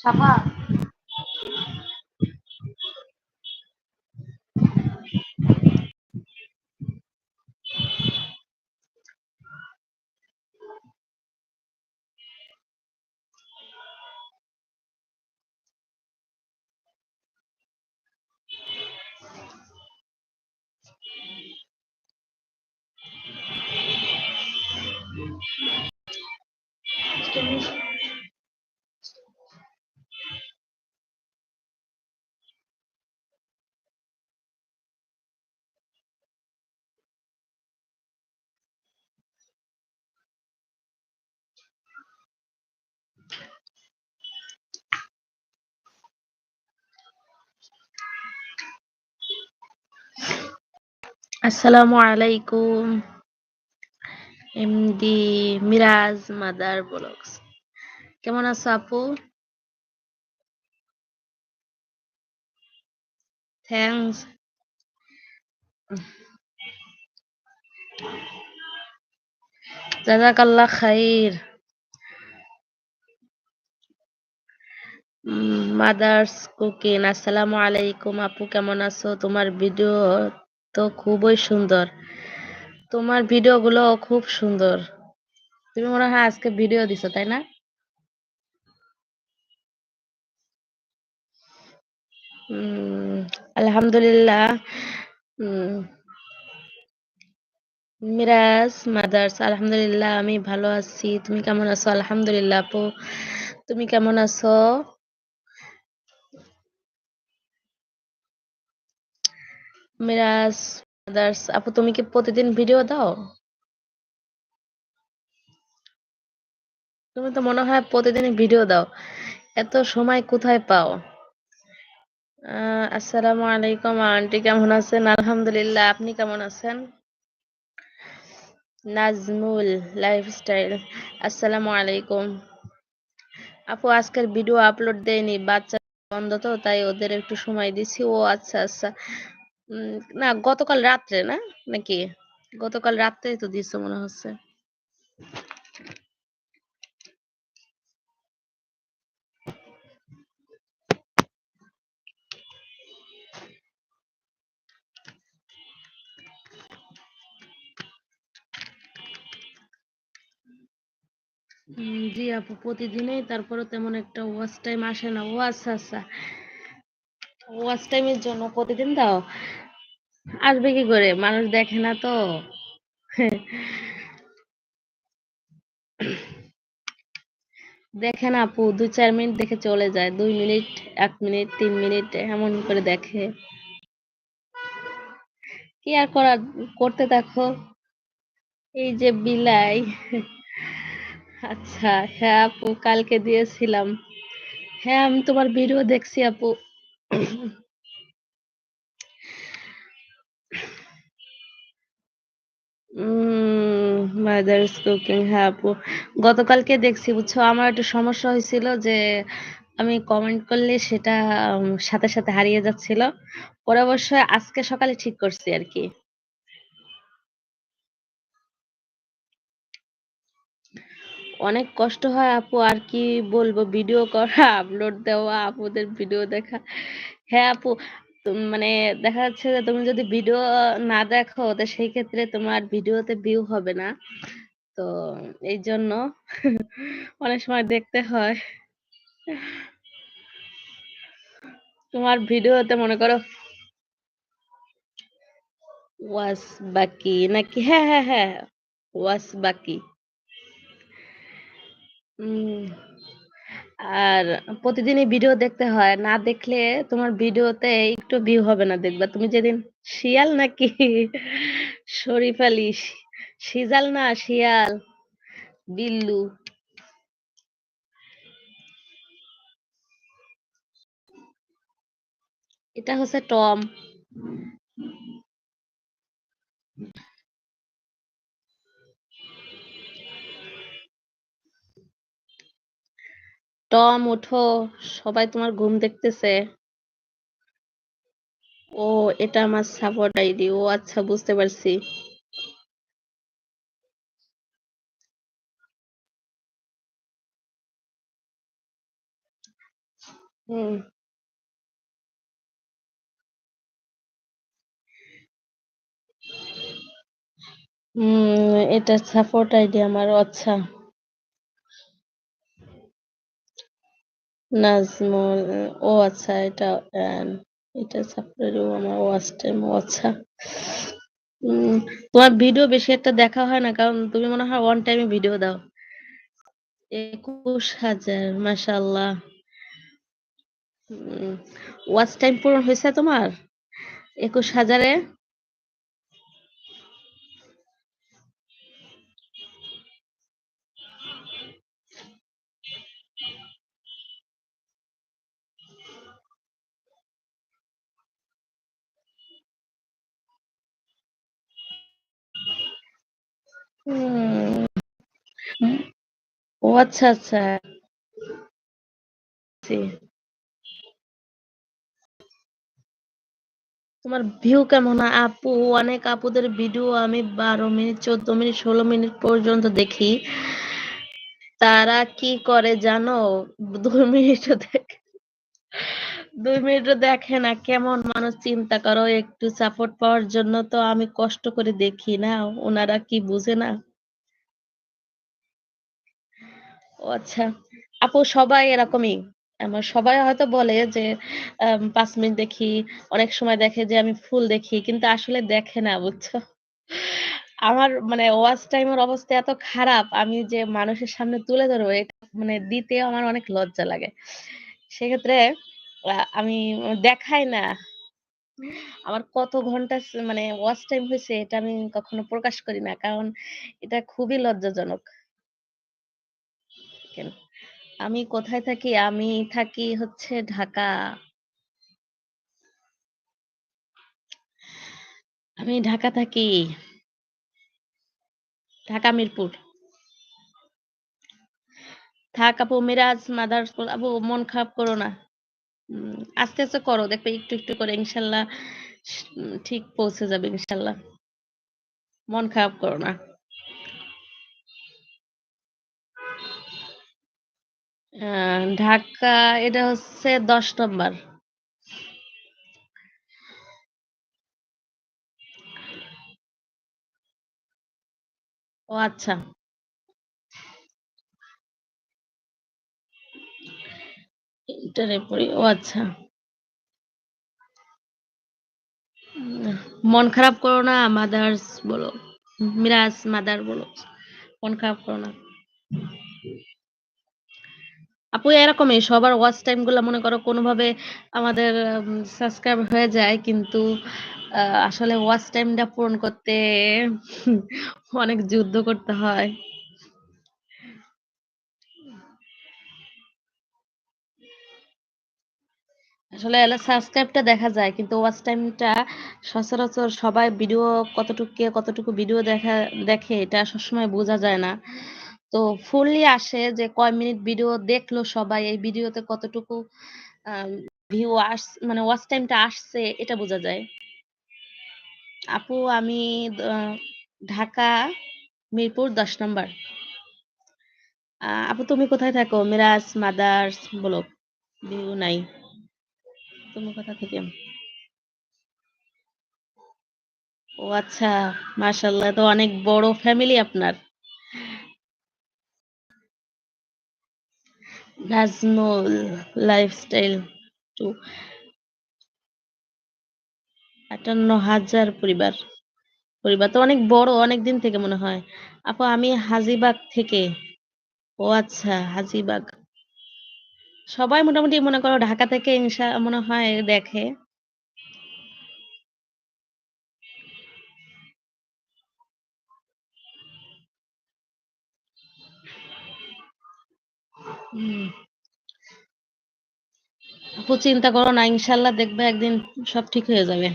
小胖。আসসালামু আলাইকুম। MD Miraj mother blogs. কেমন আছো আপু? থ্যাংকস জাজাকাল্লাহ খাইর। Mothers cooking. আসসালামু আলাইকুম আপু, কেমন আছো? তোমার ভিডিও তো খুবই সুন্দর। তোমার ভিডিওগুলো খুব সুন্দর। তুমি মনে হয় আজকে ভিডিও দিছো, তাই না? আলহামদুলিল্লাহ। মিরাজ, মাদার্স, আলহামদুলিল্লাহ, আমি ভালো আছি। তুমি কেমন আছো? আলহামদুলিল্লাহ আপু। তুমি কেমন আছো? মিরাজ মাদার্স আপু, তুমি কি প্রতিদিন ভিডিও দাও? তুমি তো মনে হয় প্রতিদিন ভিডিও দাও। এত সময় কোথায় পাও? আসসালামু আলাইকুম, আন্টি, কেমন আছেন? আলহামদুলিল্লাহ, আপনি কেমন আছেন? নাজমুল লাইফস্টাইল, আসসালামু আলাইকুম। আপু, আজকের ভিডিও আপলোড দেয়নি, বাচ্চা বন্ধ তো, তাই ওদের একটু সময় দিছি। ও আচ্ছা আচ্ছা। না, গতকাল রাত্রে না? নাকি? গতকাল রাত্রে তো দিছো মনে হচ্ছে। জি আপু, প্রতিদিনই তারপরে তেমন একটা ওয়াচ টাইম আসে না। ও আচ্ছা আচ্ছা। ওয়াচ টাইমের জন্য প্রতিদিন দাও। আসবে কি করে? মানুষ দেখে না তো। দেখে না আপু দুই চার মিনিট দেখে চলে যায়। দুই মিনিট এক মিনিট তিন মিনিট এমন করে দেখে। কি আর করার করতে দেখো। এই যে বিলাই। আচ্ছা হ্যাঁ আপু, কালকে দিয়েছিলাম। হ্যাঁ আমি তোমার ভিডিও দেখছি আপু। মাদার্স কুকিং হ্যাঁ আপু। গতকালকে দেখছি, বুঝছ, আমার একটা সমস্যা হয়েছিল যে, আমি কমেন্ট করলে সেটা সাথে সাথে হারিয়ে যাচ্ছিল। পরে অবশ্য আজকে সকালে ঠিক করছি আর কি। অনেক কষ্ট হয় আপু, আর কি বলব? ভিডিও করা আপলোড দেওয়া, আপুদের ভিডিও দেখা। হ্যাঁ আপু মানে দেখা যাচ্ছে যে তুমি যদি ভিডিও না দেখো, তো সেই ক্ষেত্রে তোমার ভিডিওতে ভিউ হবে না। তো এই জন্য অনেক সময় দেখতে হয়। তোমার ভিডিওতে মনে করো ওয়াস বাকি নাকি? হ্যাঁ হ্যাঁ হ্যাঁ ওয়াস বাকি আর প্রতিদিনই ভিডিও দেখতে হয়। না দেখলে তোমার ভিডিওতে একটু ভিউ হবে না দেখবা। তুমি যেদিন শিয়াল নাকি? শরীফ আলী শিজাল না, শিয়াল। বিল্লু। এটা হচ্ছে টম। টম ওঠো সবাই তোমার ঘুম দেখতেছে ও এটা আমার সাপোর্ট আইডি ও আচ্ছা বুঝতে পারছি হুম। হুম, এটা সাপোর্ট আইডি আমার। আচ্ছা। নাজমুল ও আচ্ছা এটা এটা সাপোর্ট আমার ওয়াচ টাইম ও আচ্ছা। উম তোমার ভিডিও বেশি একটা দেখা হয় না। কারণ তুমি মনে হয় ওয়ান টাইম ভিডিও দাও। ২১,০০০ মাশাআল্লাহ। হুম, ওয়াচ টাইম পূরণ হইছে তোমার? ২১,০০০ এ? ও আচ্ছা, আচ্ছা। তোমার ভিউ কেমন? আপু অনেক আপুদের ভিডিও আমি ১২ মিনিট, ১৪ মিনিট, ১৬ মিনিট পর্যন্ত দেখি। তারা কি করে জানো? দু মিনিটও দেখে ২ মিনিটও দেখে না। কেমন মানুষ চিন্তা করো একটু সাপোর্ট পাওয়ার জন্য তো আমি কষ্ট করে দেখি না। ওনারা কি বুঝে না? আচ্ছা। আপু সবাই এরকমই। আমার সবাই হয়তো বলে যে ৫ মিনিট দেখি, অনেক সময় দেখে যে আমি ফুল দেখি। কিন্তু আসলে দেখে না, বুঝছ? আমার মানে ওয়াচ টাইম এর অবস্থা এত খারাপ, আমি যে মানুষের সামনে তুলে ধরবো এটা মানে দিতেও আমার অনেক লজ্জা লাগে। সেক্ষেত্রে আমি দেখাই না। আমার কত ঘণ্টা মানে ওয়াচ টাইম হইছে এটা আমি কখনো প্রকাশ করি না। কারণ এটা খুবই লজ্জাজনক। আমি কোথায় থাকি? আমি থাকি হচ্ছে ঢাকা। আমি ঢাকা থাকি। ঢাকা মিরপুর। থাক আপু, মিরাজ মাদারস আপু, মন খারাপ করো না। আস্তে, আস্তে করো। দেখবে একটু, একটু করে ইনশাল্লাহ ঠিক পৌঁছে যাবে ইনশাআল্লাহ। মন খারাপ করো না। ঢাকা এটা হচ্ছে ১০ নম্বর। ও আচ্ছা। ইন্টারে পড়ি। ও আচ্ছা। মন খারাপ করো না, মাদার্স বলো। মিরাজ মাদার বলো। মন খারাপ করো না। আপু এরকমই সবার ওয়াচ টাইমগুলা মনে করো কোনোভাবে আমাদের সাবস্ক্রাইব হয়ে যায়। কিন্তু আসলে ওয়াচ টাইমটা পূরণ করতে অনেক যুদ্ধ করতে হয়। আসলে সাবস্ক্রাইবটা দেখা যায়। কিন্তু ওয়াচ টাইমটা সচরাচর সবাই ভিডিও কতটুকু কে কতটুকু ভিডিও দেখা, দেখে এটা সবসময় বোঝা যায় না। তো ফুললি আসে যে কয় মিনিট ভিডিও দেখল সবাই, এই ভিডিওতে কতটুকু ভিউ আস মানে ওয়াচ টাইমটা আসছে, এটা বোঝা যায়। আপু, আমি ঢাকা, মিরপুর ১০ নাম্বার। আপু, তুমি কোথায় থাকো? মিরাজ, মাদার্স, বলো। ভিউ নাই। তুমি থেকে? ও আচ্ছা, মাশাআল্লাহ তো অনেক বড় ফ্যামিলি আপনার। নাজমুল লাইফস্টাইল টু ৫৮,০০০ পরিবার। পরিবার তো অনেক বড় অনেকদিন থেকে মনে হয়। আপু আমি হাজিবাগ থেকে। ও আচ্ছা হাজীবাগ। সবাই মোটামুটি মনে করো ঢাকা থেকে ইনসা মনে হয় দেখে। আপু চিন্তা করো না, ইনশাল্লাহ দেখবে একদিন সব ঠিক হয়ে যাবে।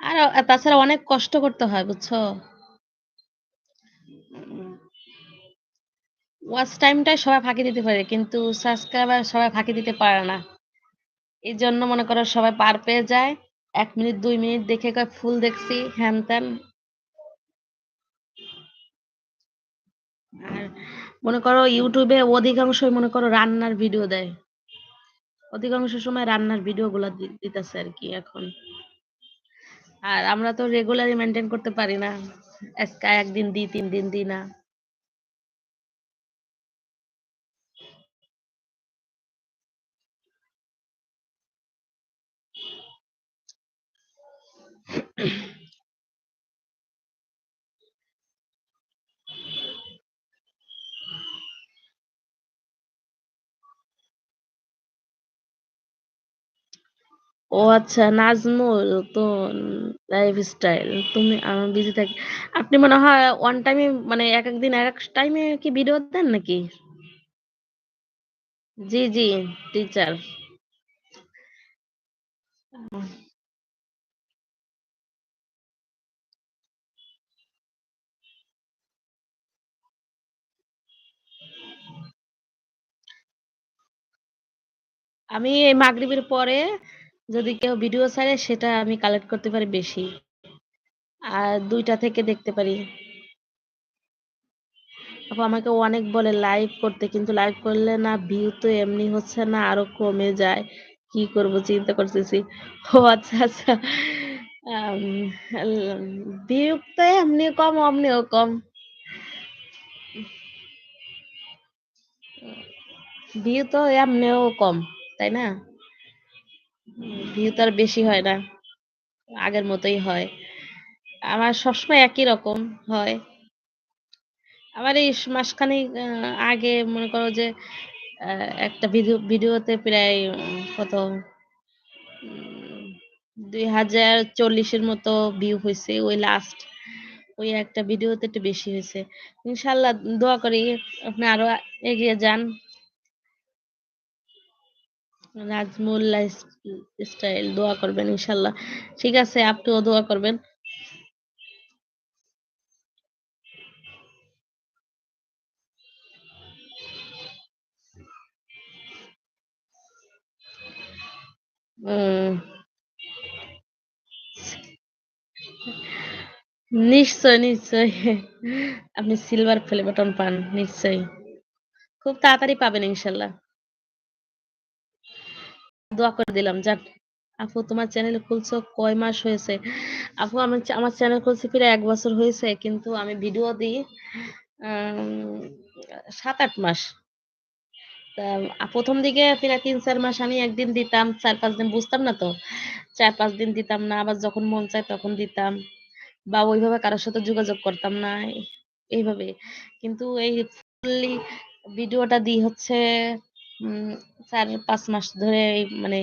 আর তাছাড়া অনেক কষ্ট করতে হয়, বুঝছ? উম ওয়াচ টাইমটাই সবাই ফাঁকি দিতে পারে। কিন্তু সাবস্ক্রাইবার সবাই ফাঁকি দিতে পারে না। এই জন্য মনে করো সবাই পার পেয়ে যায়। এক মিনিট দুই মিনিট দেখে কয় ফুল দেখছি হ্যান-ত্যান। আর মনে করো ইউটিউবে অধিকাংশই মনে করো রান্নার ভিডিও দেয়। অধিকাংশ সময় রান্নার ভিডিওগুলা দি দিতেছে আর কি এখন। আর আমরা তো রেগুলারই মেইনটেইন করতে পারি না। আজকা ১ দিন দিই, ৩ দিন দিই না। ও আচ্ছা নাজমুল তো লাইফস্টাইল তুমি আমি বিজি থাকি। আপনি মনে হয় ওয়ান টাইম মানে একেক দিন একেক টাইমে কি ভিডিও দেন নাকি? জি, জি, টিচার। আমি এই মাগরিবের পরে যদি কেউ ভিডিও ছাড়ে সেটা আমি কালেক্ট করতে পারি বেশি। আর দুইটা থেকে দেখতে পারি। আপু আমাকে অনেক বলে লাইভ করতে কিন্তু লাইভ করলে না ভিউ তো এমনি হচ্ছে না আরও কমে যায়। কি করব চিন্তা করতেছি। ও আচ্ছা, আচ্ছা। ভিউ তো এমনিও কম অমনিও কম। ভিউ তো এমনিও কম, তাই না? ভিউ তো আর বেশি হয় না। আগের মতোই হয়। আমার সবসময় একই রকম হয়। আমার এই মাসখানেক আগে মনে করো যে একটা ভিডিও, ভিডিওতে প্রায় কত, উম ২০৪০ এর মতো ভিউ হইছে ওই লাস্ট। ওই একটা ভিডিওতে একটু বেশি হয়েছে ইনশাআল্লাহ দোয়া করি আপনি আরও এগিয়ে যান। নাজমুল স্টাইল দোয়া করবেন ইনশাল্লাহ ঠিক আছে আপনিও দোয়া করবেন। নিশ্চয়, নিশ্চয়ই। আপনি সিলভার প্লে বাটন পান নিশ্চয়ই। খুব তাড়াতাড়ি পাবেন ইনশাআল্লাহ। দোয়া করে দিলাম যান। আপু তোমার চ্যানেল খুলছো কয় মাস হয়েছে? আপু আমার আমার চ্যানেল খুলছি প্রায় ১ বছর হয়েছে, কিন্তু আমি ভিডিও দিই আম ৭-৮ মাস। প্রথম দিকে প্রায় ৩-৪ মাস আমি একদিন দিতাম ৪-৫ দিন, বুঝতাম না তো। ৪-৫ দিন দিতাম না। আবার যখন মন চায় তখন দিতাম। বা ওইভাবে কারোর সাথে যোগাযোগ করতাম না। এইভাবে। কিন্তু এই ফুললি ভিডিওটা দিই হচ্ছে উম ৪-৫ মাস ধরে মানে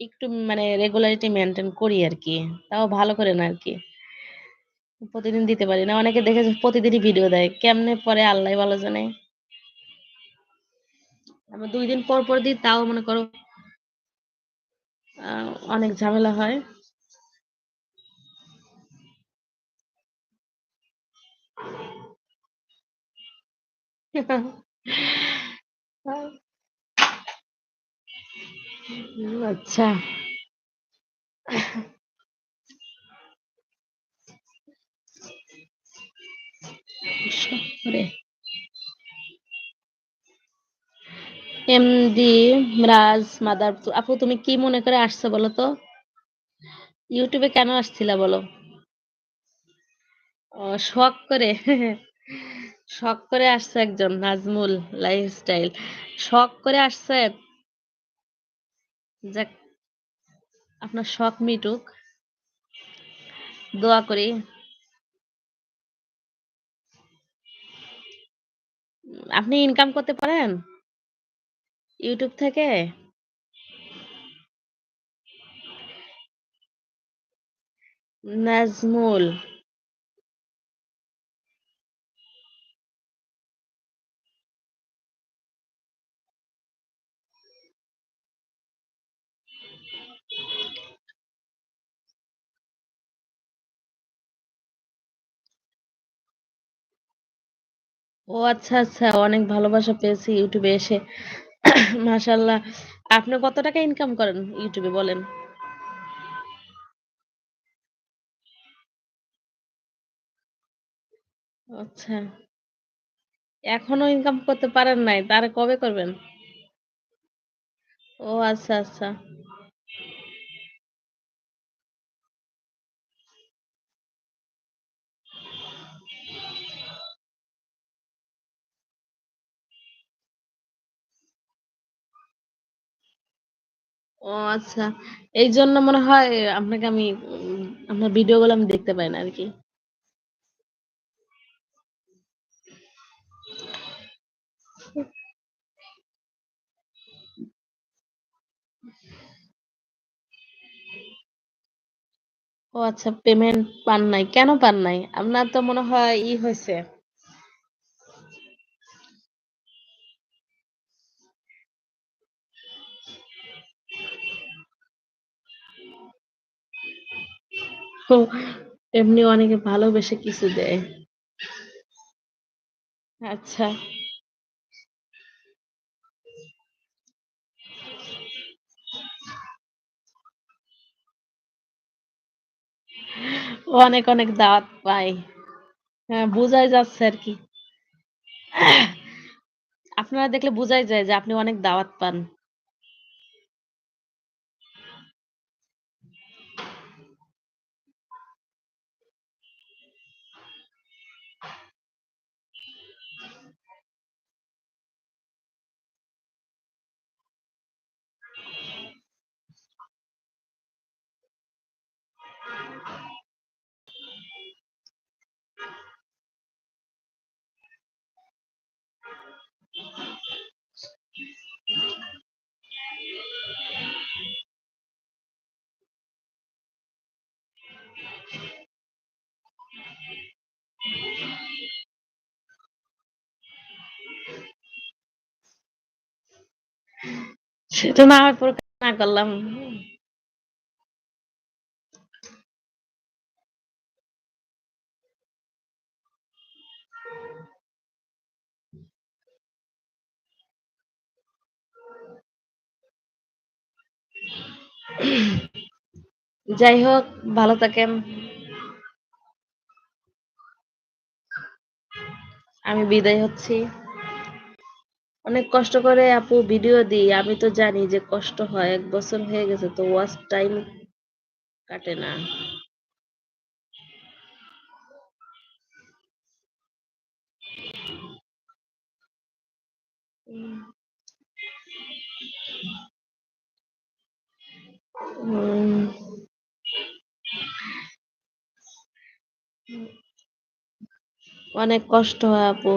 একটু মানে রেগুলারিটি মেইনটেইন করি আর কি তাও ভালো করে না আরকি। প্রতিদিন দিতে পারি না। অনেকে দেখেছি প্রতিদিনই ভিডিও দেয়। কেমনে পরে আল্লাহই ভালো জানে। আবার দুই দিন পর, পর দিই তাও মনে করো অনেক ঝামেলা হয়। আ আচ্ছা। এমডি রাজ মাদার আপু, তুমি কি মনে করে আসছো বলো তো? এ কেন আসছিলা বলো? শখ করে। শখ করে আসছে একজন, নাজমুল লাইফস্টাইল। শখ করে আসছেন? যাক আপনার শখ মিটুক। দোয়া করি। আপনি ইনকাম করতে পারেন? ইউটিউব থেকে? নাজমুল। ও আচ্ছা, আচ্ছা অনেক ভালোবাসা পেয়েছি ইউটিউবে এসে। মাশাআল্লাহ। আপনি কত টাকা ইনকাম করেন ইউটিউবে বলেন? আচ্ছা। এখনও ইনকাম করতে পারেন নাই। তাহলে কবে করবেন? ও আচ্ছা, আচ্ছা। ও আচ্ছা। এই জন্য মনে হয় আপনাকে আমি, আপনার ভিডিও গুলো আমি দেখতে পাই না আরকি। ও আচ্ছা পেমেন্ট পান নাই। কেন পান নাই? আপনার তো মনে হয় ই হইছে। এমনি অনেকে ভালোবেসে কিছু দেয়। আচ্ছা। অনেক, অনেক দাওয়াত পাই। হ্যাঁ, বুঝাই যাচ্ছে আর কি আপনারা দেখলে বুঝাই যায় যে আপনি অনেক দাওয়াত পান। করলাম। যাই হোক ভালো থাকেন। আমি বিদায় হচ্ছি। অনেক কষ্ট করে আপু ভিডিও দিই। আমি তো জানি যে কষ্ট হয়। এক বছর হয়ে গেছে তো ওয়াচ টাইম কাটে না। অনেক কষ্ট হয় আপু।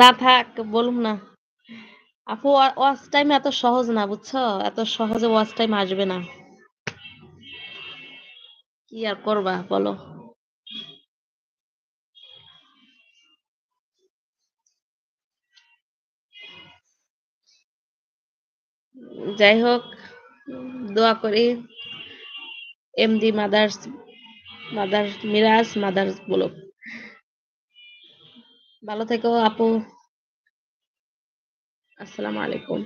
না থাক বলুম না। আপু ওয়াচ টাইম এত সহজ না, বুঝছ? এত সহজে ওয়াচ টাইম আসবে না। কি আর করবা, বলো? যাই হোক, দোয়া করি MD mothers mothers Miraj mothers blog. ভালো থেকো আপু। আসসালামু আলাইকুম।